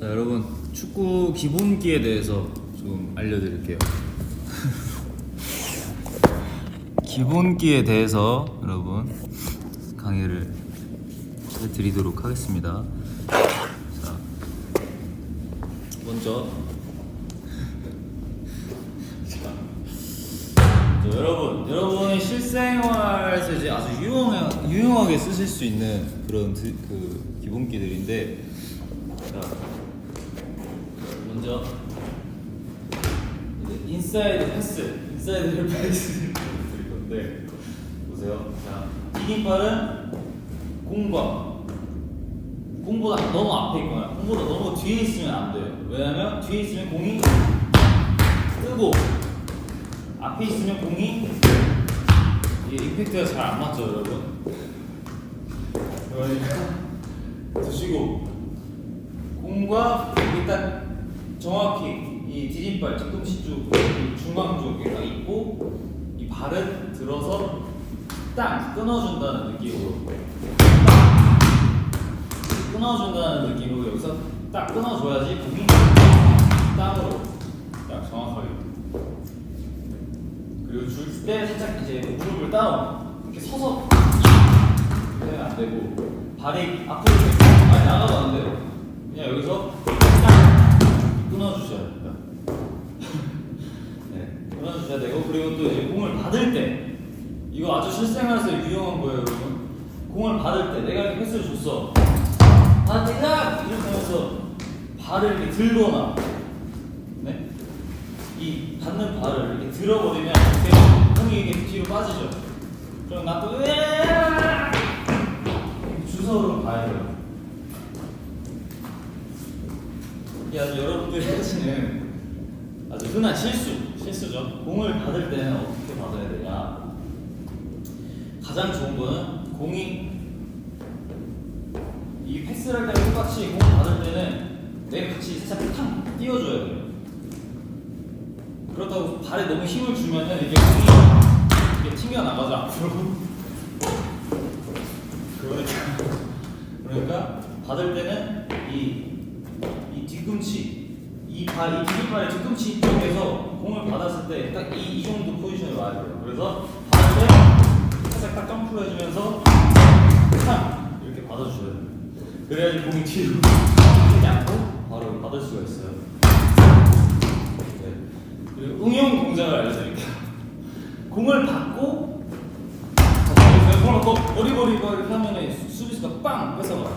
자 여러분 축구 기본기에 대해서 좀 알려드릴게요. 기본기에 대해서 여러분 강의를 해드리도록 하겠습니다. 자 먼저 여러분 여러분이 실생활에서 이제 아주 유용하, 유용하게 쓰실 수 있는 그런 드- 그 기본기들인데 자 먼저 인사이드 패스, 인사이드 패스 드릴 건데 보세요. 자, 디딤발은 공과 공보다 너무 앞에 있거나 공보다 너무 뒤에 있으면 안 돼요. 왜냐면 뒤에 있으면 공이 뜨고 앞에 있으면 공이 이게 임팩트가 잘 안 맞죠, 여러분. 그러니까 드시고 공과 일단 정확히 이 디딤발 뒤꿈치 쪽, 이 중앙 쪽에 딱 있고 이 발은 들어서 딱 끊어준다는 느낌으로 딱 끊어준다는 느낌으로 여기서 딱 끊어줘야지 공이 땅으로 딱 정확하게 그리고 줄 때 살짝 이제 무릎을 다운 이렇게 서서 되면 안 되고 발이 앞으로 많이 나가도 안 돼요. 그냥 여기서 딱 끊어주셔야 됩니다. 네, 끊어주셔야 되고 그리고 또 이제 공을 받을 때 이거 아주 실생활에서 유용한 거예요, 여러분. 공을 받을 때 내가 이렇게 패스를 줬어. 때 딱! 이렇게 하면서 발을 이렇게 들거나 네? 이 받는 발을 이렇게 들어버리면 이렇게 공이 이게 뒤로 빠지죠. 그럼 나또 으아! 주석으로 봐야 돼요. 이게 아주 여러분들이 하시는 아주 흔한 실수, 실수죠. 공을 받을 때는 어떻게 받아야 되냐. 가장 좋은 거는 공이 이 패스를 할때 똑같이 공을 받을 때는 내가 같이 살짝 탕 띄워줘야 돼요. 그렇다고 발에 너무 힘을 주면은 이게 공이 이게 튕겨 나가죠 앞으로. 그러니까 그러니까 받을 때는 이, 이 뒤꿈치 이 발, 이 뒤발의 뒤꿈치 쪽에서 공을 받았을 때 딱 이 이 정도 포지션에 와야 돼요. 그래서 받을 때 살짝 딱 점프를 해주면서 탁 이렇게 받아주셔야 돼요. 그래야지 공이 뒤로 튀지 않고 바로 받을 수가 있어요. 네. 그리고 응용 동작을 알려드릴게요. 공을 받고 자, 공을 받고 버리버리 이렇게 하면 수비수가 빵 뺏어가.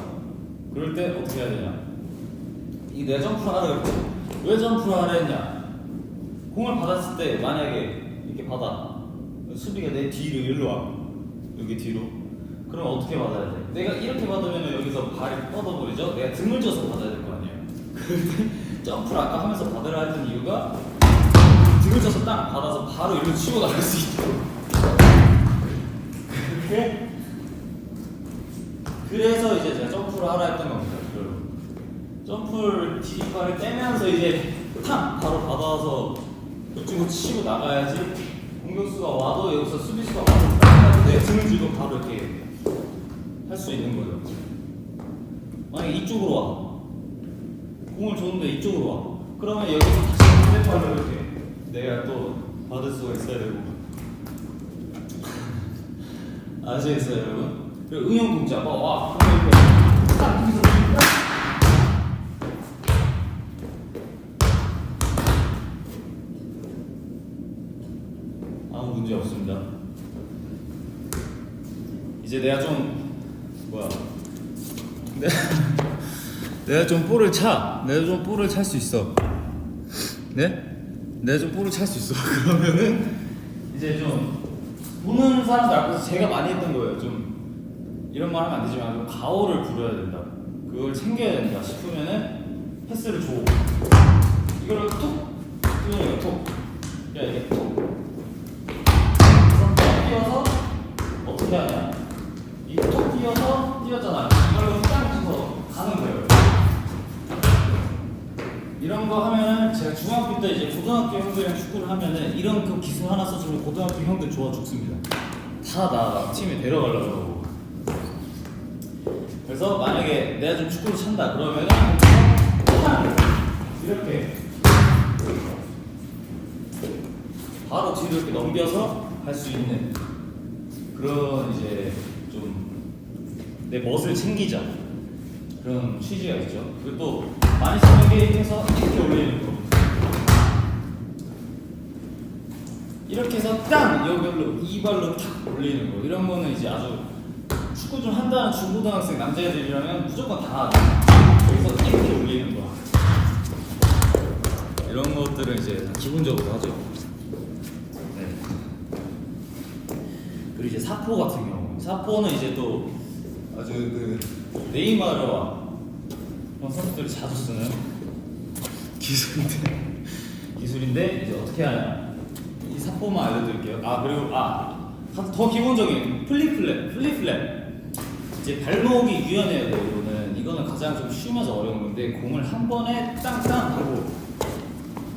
그럴 때 어떻게 해야 되냐? 이내 점프를 하라 그랬지. 왜 점프를 하라 했냐? 공을 받았을 때 만약에 이렇게 받아 수비가 내 뒤로 일로 와 여기 뒤로 그럼 어떻게 받아야 돼? 내가 이렇게 받으면 여기서 발이 뻗어버리죠? 내가 등을 져서 받아야 될 거 아니에요? 때 점프를 아까 하면서 받으라 했던 이유가 등을 져서 딱 받아서 바로 일로 치고 나갈 수 있도록 그렇게 그래서 이제 제가 점프를 하라 했던 겁니다. 점프를 디딤발을 떼면서 이제 탁 바로 받아서 이쪽으로 치고 나가야지. 공격수가 와도 여기서 수비수가 딱내 등을 쥐고 바로 이렇게 할 수 있는 거죠. 만약에 이쪽으로 와. 공을 줬는데 이쪽으로 와. 그러면 여기서 다시 반대발로 이렇게 내가 또 받을 수가 있어야 되고. 아시겠어요 여러분? 그리고 응용 동작 어, 와. 딱 아무 문제 없습니다. 이제 내가 좀 뭐야? 내- 내가 좀 볼을 차. 내가 좀 볼을 찰 수 있어. 네? 내가 좀 볼을 찰 수 있어. 그러면은 이제 좀 보는 사람들 앞에서 제가 많이 했던 거예요. 좀 이런 말 하면 안 되지만 좀 가오를 부려야 된다. 그걸 챙겨야 된다 싶으면은 패스를 줘. 이거를 톡 톡. 야 이게 톡. 어떻게 하냐? 이톡 띄워서 띄웠잖아. 이걸로 딱 쳐서 가는 거예요. 이런 거 하면은 제가 중학교 때 이제 고등학교 형들이랑 축구를 하면은 이런 그 기술 하나 써주면 고등학교 형들 좋아 죽습니다. 다 나 팀에 데려가려고 하고. 그래서 만약에 내가 좀 축구를 찬다 그러면은 탕! 이렇게 바로 뒤로 이렇게 넘겨서 할 수 있는 그런 이제 좀 내 멋을 챙기자 그런 취지가 있죠. 그리고 또 많이 쓰는 게 해서 이렇게 올리는 거. 이렇게 해서 땅 여기로 이 발로 탁 올리는 거 이런 거는 이제 아주 축구 좀 한다는 중고등학생 남자애들이라면 무조건 다 여기서 이렇게 올리는 거 이런 것들은 이제 다 기본적으로 하죠. 네. 그리고 이제 사포 같은 경우. 사포는 이제 또 아주 그 네이마르와 그런 선수들이 자주 쓰는 기술인데 기술인데 이제 어떻게 하냐. 이 사포만 알려드릴게요. 아 그리고 아더 기본적인 플립플랩 플립플랩. 이제 발목이 유연해야 돼요 이거는. 이거는 가장 좀 쉬우면서 어려운 건데 공을 한 번에 땅땅 하고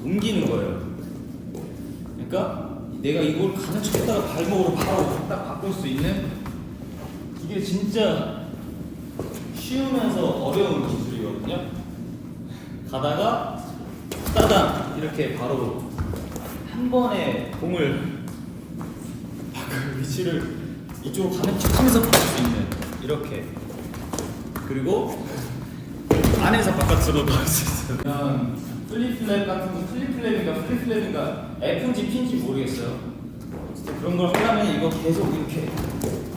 옮기는 거예요. 그러니까 내가 이걸 가는 척했다가 발목으로 바로 딱 바꿀 수 있는 이게 진짜 쉬우면서 어려운 기술이거든요. 가다가 따당 이렇게 바로 한 번에 공을 바꿀 위치를 이쪽으로 가는 척하면서 바꿀 수 있는 이렇게 그리고 안에서 바깥으로 나올 수 있어요. 그냥 플립 플랩 같은 거 플립 플랩인가 플립 플랩인가 F인지 P인지 모르겠어요. 그런 걸 하려면 이거 계속 이렇게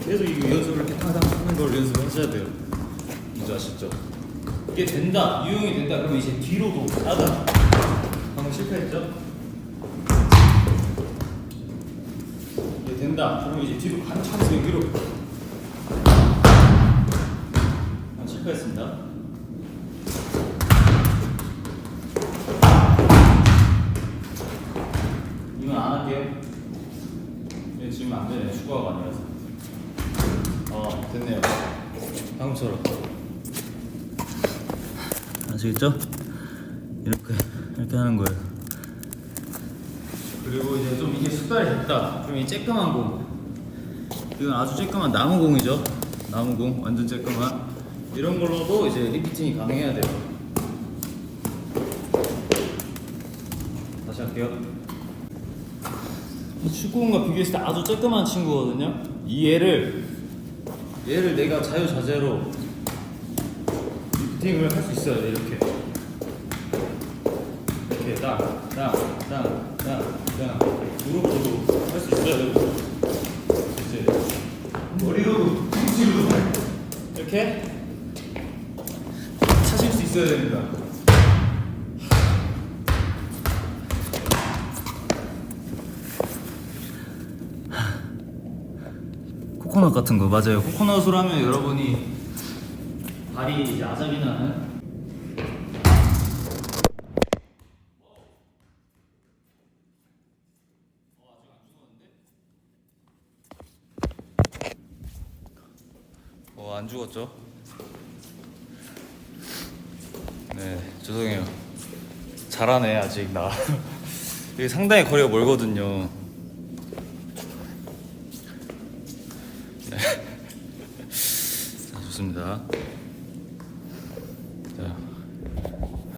계속 이거 연습을 이렇게 항상 하는 걸 연습하셔야 돼요. 이제 아시죠? 이게 된다, 유용이 된다 그러면 이제 뒤로도 따다. 방금 실패했죠? 이게 된다. 그러면 이제 뒤로 한참씩 여기로. 아, 실패했습니다. 예, 지금 안 되네. 축구가 아니라서. 어, 됐네요. 방금처럼. 아시겠죠? 이렇게 이렇게 하는 거예요. 그리고 이제 좀 이게 숙달이 됐다. 그럼 이 쬐끄만 공. 이건 아주 쬐끄만 나무 공이죠. 나무 공, 완전 쬐끄만. 이런 걸로도 이제 리피팅이 가능해야 돼요. 다시 할게요. 이 축구공과 비교했을 때 아주 쬐끄만 친구거든요. 이 얘를 얘를 내가 자유자재로 리프팅을 할 수 있어야 돼 이렇게 이렇게 땅땅땅땅땅 무릎으로도 할수 되고 이제 머리로도 뒤치로도 이렇게 차실 수 있어야 됩니다. 코코넛 같은 거 맞아요. 코코넛으로 하면 여러분이 발이 이제 아작이 나는 어, 안 죽었죠? 네, 죄송해요. 잘하네, 아직 나. 이게 상당히 거리가 멀거든요. 네. 자, 좋습니다.